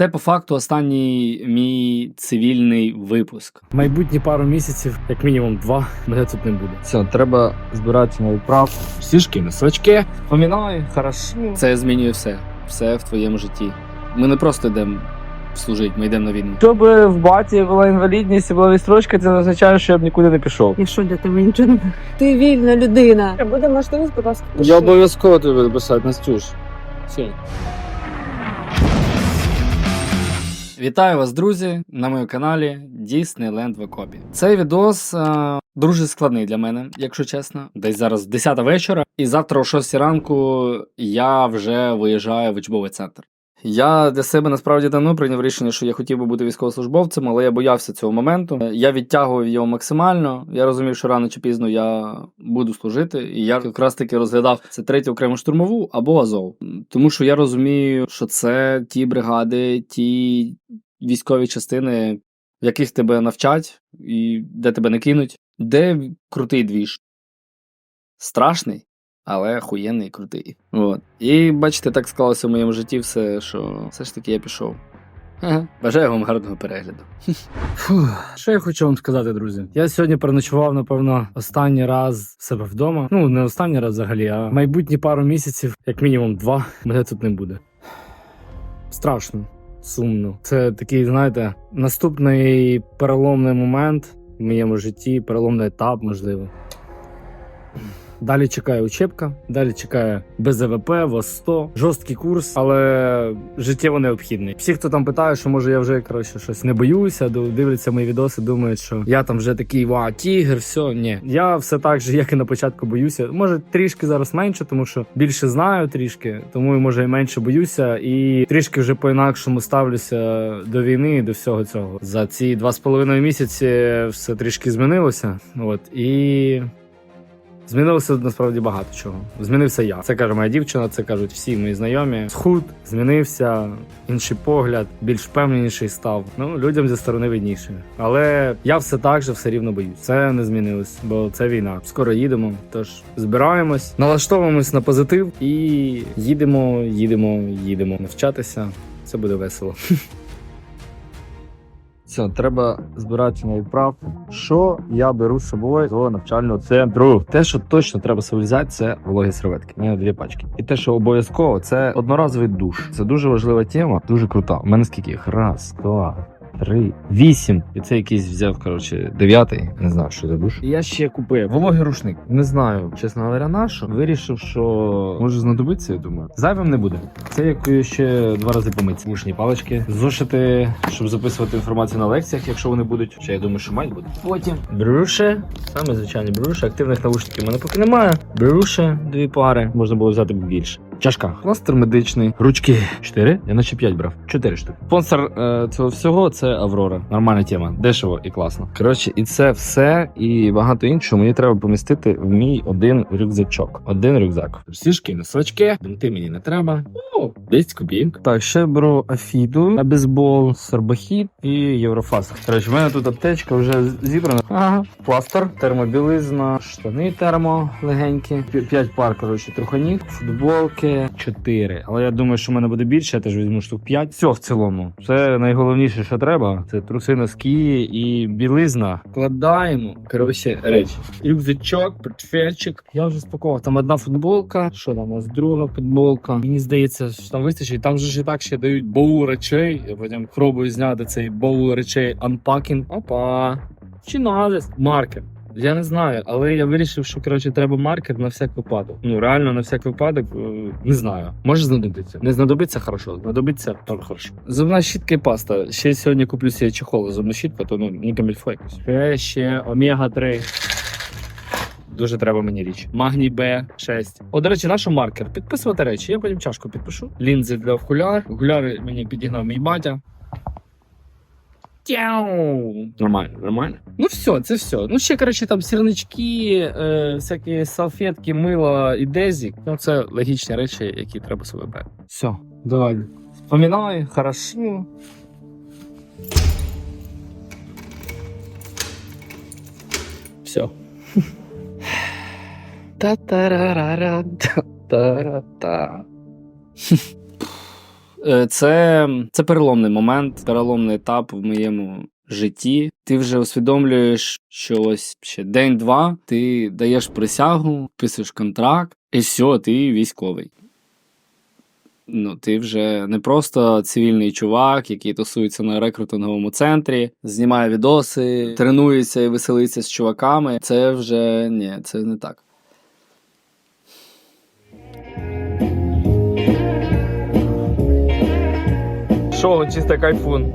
Це по факту останній мій цивільний випуск. Майбутні пару місяців, як мінімум два, мене тут не буде. Все, треба збиратися на відправку. Сішки, носочки. Помінай, хорошо. Це змінює все. Все в твоєму житті. Ми не просто йдемо служити, ми йдемо на війну. Щоб в баті була інвалідність і була відстрочка, це не означає, що я б нікуди не пішов. І що для тебе нічого не? Ти вільна людина. Буде можливість, будь ласка. Я обов'язково тобі писати, Настюш. Все. Вітаю вас, друзі, на моєму каналі Disneyland в. Цей відос а, дуже складний для мене, якщо чесно. Десь зараз 10 вечора, і завтра о 6 ранку я вже виїжджаю в учбовий центр. Я для себе насправді давно прийняв рішення, що я хотів би бути військовослужбовцем, але я боявся цього моменту. Я відтягував його максимально. Я розумів, що рано чи пізно я буду служити, і я якраз таки розглядав це третю окрему штурмову або Азов. Тому що я розумію, що це ті бригади, ті військові частини, в яких тебе навчать і де тебе не кинуть, де крутий двіж. Страшний, але охуєнний і крутий. От. І бачите, так склалося в моєму житті все, що все ж таки я пішов. Ага. Бажаю вам гарного перегляду. Фух. Що я хочу вам сказати, друзі? Я сьогодні переночував, напевно, останній раз в себе вдома. Ну, не останній раз взагалі, а майбутні пару місяців, як мінімум два, мене тут не буде. Страшно, сумно. Це такий, знаєте, наступний переломний момент в моєму житті, переломний етап, можливо. Далі чекає учебка, далі чекає БЗВП, ВОС-100, жорсткий курс, але життєво необхідний. Всі, хто там питає, що може я вже коротше щось не боюся, дивляться мої відоси, думають, що я там вже такий ва, тігр, все. Ні, я все так же, як і на початку боюся. Може трішки зараз менше, тому що більше знаю трішки, тому може і менше боюся, і трішки вже по-інакшому ставлюся до війни і до всього цього. За ці два з половиною місяці все трішки змінилося. От і Змінилося насправді багато чого. Змінився я. Це каже моя дівчина, це кажуть всі мої знайомі. Схуд змінився, інший погляд, більш впевненіший став. Ну людям зі сторони видніше. Але я все так же все рівно боюсь. Це не змінилось, бо це війна. Скоро їдемо. Тож збираємось, налаштовуємось на позитив і їдемо, їдемо, їдемо навчатися. Це буде весело. Все, треба збиратися на відправку. Що я беру з собою з навчального центру? Те, що точно треба собі взяти, це вологі серветки. У дві пачки. І те, що обов'язково, це одноразовий душ. Це дуже важлива тема, дуже крута. У мене скільки їх? Раз, два. Три, вісім. І це якийсь взяв, коротше, дев'ятий. Не знаю, що за душ. Я ще купив вологий рушник. Не знаю, чесно говоря, на що. Вирішив, що може знадобиться, я думаю. Зайвим не буде. Це як ще два рази помитися. Мушні палички, зошити, щоб записувати інформацію на лекціях, якщо вони будуть. Ще я думаю, що мають бути. Потім брюше, саме звичайні брюше. Активних навушників мене поки немає. Брюше, дві пари. Можна було взяти більше. Чашка, пластир медичний, ручки. Чотири? Я наче п'ять брав. Чотири штуки. Спонсор е, цього всього це Аврора. Нормальна тема, дешево і класно. Коротше, і це все і багато іншого мені треба помістити в мій один рюкзачок. Один рюкзак. Сішки, носочки, бинти мені не треба. О, 10 копійок. Так, ще беру афіду, на бейсбол, сорбахіт і єврофаст. Коротше, в мене тут аптечка вже зібрана. Ага, пластир, термобілизна, штани термо легенькі, П'я- п'ять пар, коротше, труханів, футболки, чотири. Але я думаю, що в мене буде більше, я теж візьму штук п'ять. Все в цілому. Це найголовніше, що треба. Це труси, носки і білизна. Кладаємо. Коротше, речі. Рюкзачок, портфельчик. Я вже спакував. Там одна футболка. Що там у нас друга футболка? Мені здається, що там вистачить. Там же ж і так ще дають боул речей. Я потім пробую зняти цей боул речей unpacking. Опа. Чи? Маркер. Я не знаю, але я вирішив, що коротше треба маркер на всяк випадок. Ну реально на всяк випадок е, не знаю. Може знадобиться. Не знадобиться хорошо, знадобиться то хорошо. Зубна щітка і паста. Ще сьогодні куплю собі чехол зубну щітку, то ну не камільфо. Ще, ще омега 3 Дуже треба мені річ. Магній Б 6. О, до речі, наш маркер. Підписувати речі. Я потім чашку підпишу. Лінзи для окуляр. Окуляри мені підігнав мій батя. Тяу. Нормально, нормально. Ну все, це все. Ну ще, коротше, там сірнички, е, всякі салфетки, мило і дезік. Ну, це логічні речі, які треба собі брати. Все, давай. Вспоминай, хорошо. Все. Та-та-ра-ра-ра, та-та-ра-та. Е, Це, це переломний момент, переломний етап в моєму житті. Ти вже усвідомлюєш, що ось ще день-два, ти даєш присягу, підписуєш контракт, і все, ти військовий. Ну, ти вже не просто цивільний чувак, який тусується на рекрутинговому центрі, знімає відоси, тренується і веселиться з чуваками. Це вже ні, це не так. Що, чисто кайфун.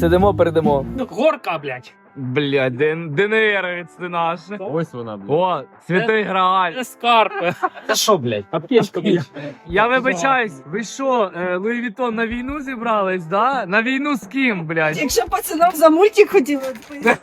Сидимо, передимо. Горка, блядь. Блядь, Ден- ДНР це наш. Ось вона, блядь. О, святий Грааль. Це скарпи. Та що, блядь? Аптечка, блядь. Я вибачаюсь, ви що, е, Луї Вітон на війну зібрались, да? На війну з ким, блядь? Якщо пацанам за мультик хотіли відповісти.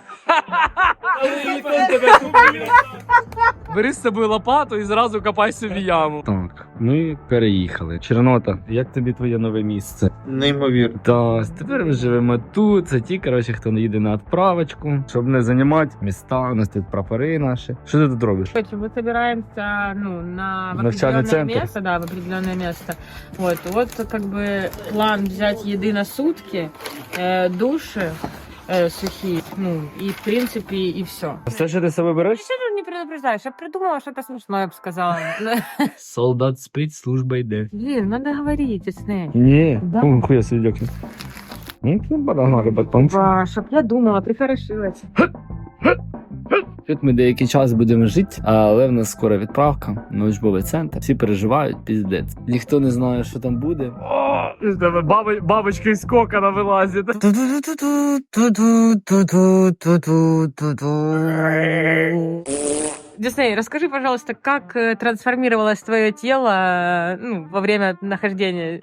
Бери з собою лопату і зразу копай собі яму. Так, ми переїхали. Чорнота, як тобі твоє нове місце? Неймовірно. Так, тепер ми живемо тут. Це ті, коротше, хто не їде на відправочку, щоб не займати міста. У нас тут прапори наші. Що ти тут робиш? Короче, мы собираемся ну, на в Начальный определенное центр. место, да, в определенное место. Вот, вот как бы план взять еды на сутки, э, души э, сухие, ну и в принципе и все. Все, що ти себе береш? Не предупреждаешь? Я придумала что-то смешное, я бы сказала. Солдат спить, служба йде. Блин, надо говорить, Дисней. Ні, Да. ну хуя дякую. Ну, це погнали, потом. Чтоб я думала, прихорошилась. Тут ми деякий час будемо жити, але в нас скоро відправка на учбовий центр. Всі переживають, піздець. Ніхто не знає, що там буде. О, тебе баби, бабочки з кокона вилазять. Дисней, расскажи, пожалуйста, как э, трансформировалось твое тело э, ну, во время нахождения?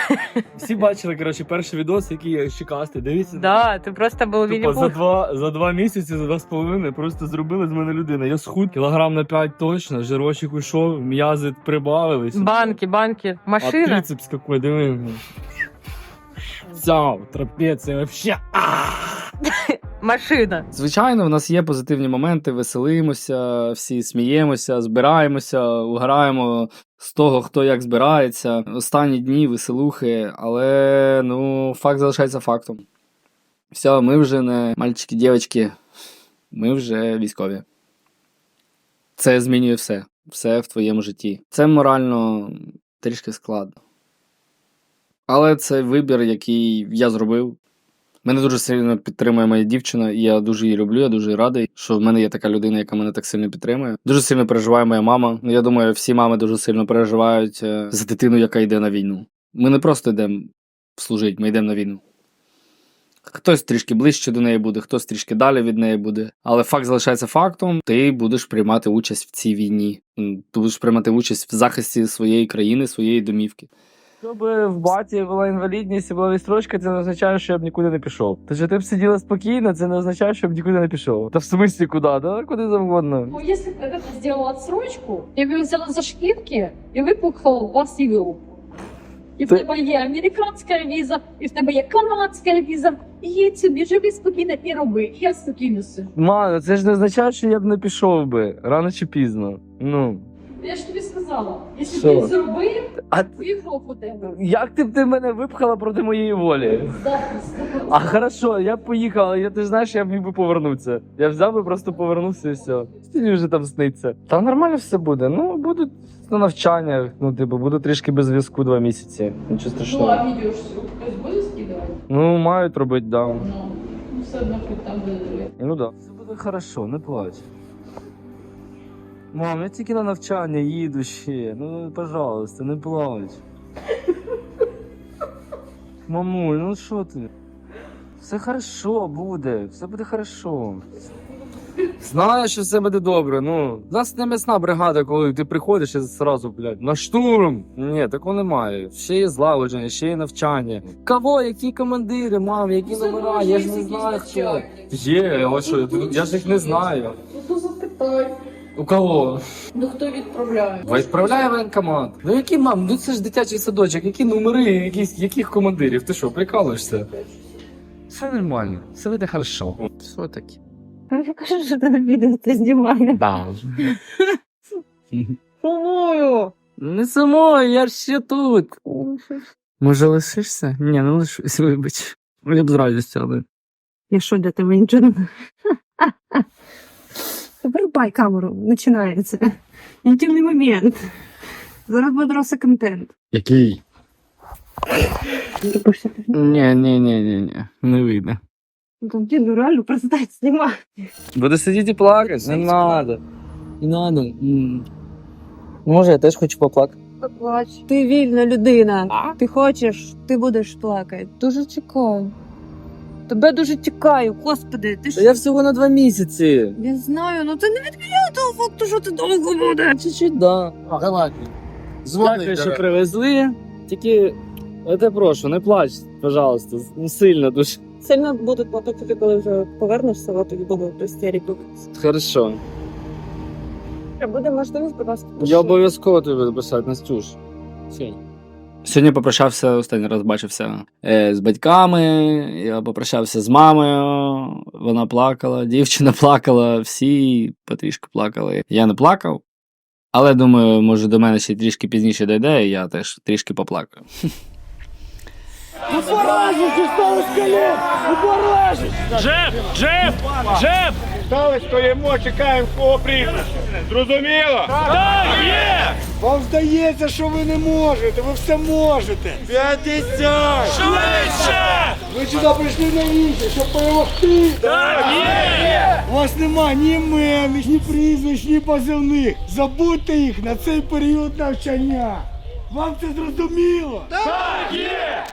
Всі бачили, коротше, перший відос, який я щекастий. Дивіться. Да, ты просто был Тупо за Винни-Пух. два, за два місяці, за два з половиною просто зробили з мене людина. Я схуд кілограм на 5 точно, жирочок уйшов, м'язи прибавились. Банки, банки, А машина. трицепс какой, диви. Цяу, трапеція, вообще. Машина. Звичайно, в нас є позитивні моменти, веселимося, всі сміємося, збираємося, граємо з того, хто як збирається. Останні дні веселухи, але ну, факт залишається фактом. Все, ми вже не мальчики, дівчатки, ми вже військові. Це змінює все. Все в твоєму житті. Це морально трішки складно. Але це вибір, який я зробив. Мене дуже сильно підтримує моя дівчина, і я дуже її люблю. Я дуже радий, що в мене є така людина, яка мене так сильно підтримує. Дуже сильно переживає моя мама. Ну, Я думаю, всі мами дуже сильно переживають е, за дитину, яка йде на війну. Ми не просто йдемо служити, ми йдемо на війну. Хтось трішки ближче до неї буде, хтось трішки далі від неї буде. Але факт залишається фактом: ти будеш приймати участь в цій війні. Ти будеш приймати участь в захисті своєї країни, своєї домівки. Щоб в баті була інвалідність і була відстрочка, це не означає, що я б нікуди не пішов. Що ти б сиділа спокійно, це не означає, що я б нікуди не пішов. Та в смислі куди? Да куди завгодно. Ну, если бы когда-то сделал я бы взяла за шкірки і випухала вас в Європу. І в тебе є американська віза, і в тебе є канадська віза. І їдь собі, живи спокійно і роби. І я спокійно сиджу. Мано, це ж не означає, що я б не пішов би рано чи пізно. Ну. Я ж тобі сказала, якщо Що? ти зробив, А в Європу тебе. як ти б ти мене випхала проти моєї волі? Захист. А хорошо, я б поїхав, але я ти ж знаєш, я б міг би повернутися. Я взяв би просто повернувся і все. Тобі вже там сниться. Та нормально все буде. Ну, будуть на навчаннях, ну, типу, буду трішки без зв'язку два місяці. Нічого Ну, страшного. а відео ж хтось буде скидувати? Ну, мають робити, да. Ну, ну, все одно хоч там буде дивитися. Ну да. Все буде хорошо, не плач. Мам, я тільки на навчання їду ще. Ну, пожалуйста, не плач. Мамуль, ну що ти? Все хорошо буде, все буде хорошо. Знаю, що все буде добре. Ну, у нас не м'ясна бригада, коли ти приходиш і зразу, блядь, на штурм. Ні, такого немає. Ще є злагодження, ще є навчання. Кого, які командири, мам, які номера, я ж не знаю хто. Є, ось що, я ж їх не знаю. Ну, запитай. У кого? Ну, хто відправляє? Відправляє воєнкомат. Ну які мам? Ну це ж дитячий садочок, які номери, якісь, яких командирів? Ти що, прикалуєшся? Все нормально, все буде хорошо. Все таки. Я кажу, що ти на відео це знімає. Да. Сумую. Не само, я ж ще тут. Може, лишишся? Ні, не лишусь, вибач. Я б з радістю, але. Я що для тебе нічого не. Камеру, починається. Інтимний момент. Зараз буде роса контент. Який? Ні, ні, ні, ні, ні. Не вийде. Ну, Там діду реально перестать знімати. Буде сидіти і плакати? Не надо. Не надо. Може, я теж хочу поплакати. Плач. Ти вільна людина. Ти хочеш, ти будеш плакати. Дуже чекаю. Тебе дуже чекаю, господи, ти ж. я всього на два місяці. Я знаю, ну це не відміняє того факту, що ти довго буде. Чуть-чуть, да. Дякую, що привезли. Тільки я тебе прошу, не плач, пожалуйста. Ну, сильно дуже. Сильно буду плакати, коли вже повернешся, от тобі буду в істерику. Хорошо. Буде можливість, будь ласка, Я обов'язково тобі буду писати, Настюш. Сьогодні попрощався, останній раз бачився е, з батьками, я попрощався з мамою, вона плакала, дівчина плакала, всі потрішки плакали. Я не плакав, але думаю, може до мене ще трішки пізніше дійде, і я теж трішки поплакаю. Джеб! Джеб! Джеб! Стали, стоїмо, чекаємо кого прізвище. Зрозуміло? Так, є! Вам здається, що ви не можете, ви все можете. 50! Швидше! Ви сюди прийшли навіщо, щоб перемогти? Так, є! У вас нема ні іменних, ні прізвищ, ні позивних. Забудьте їх на цей період навчання. Вам це зрозуміло? Так, є!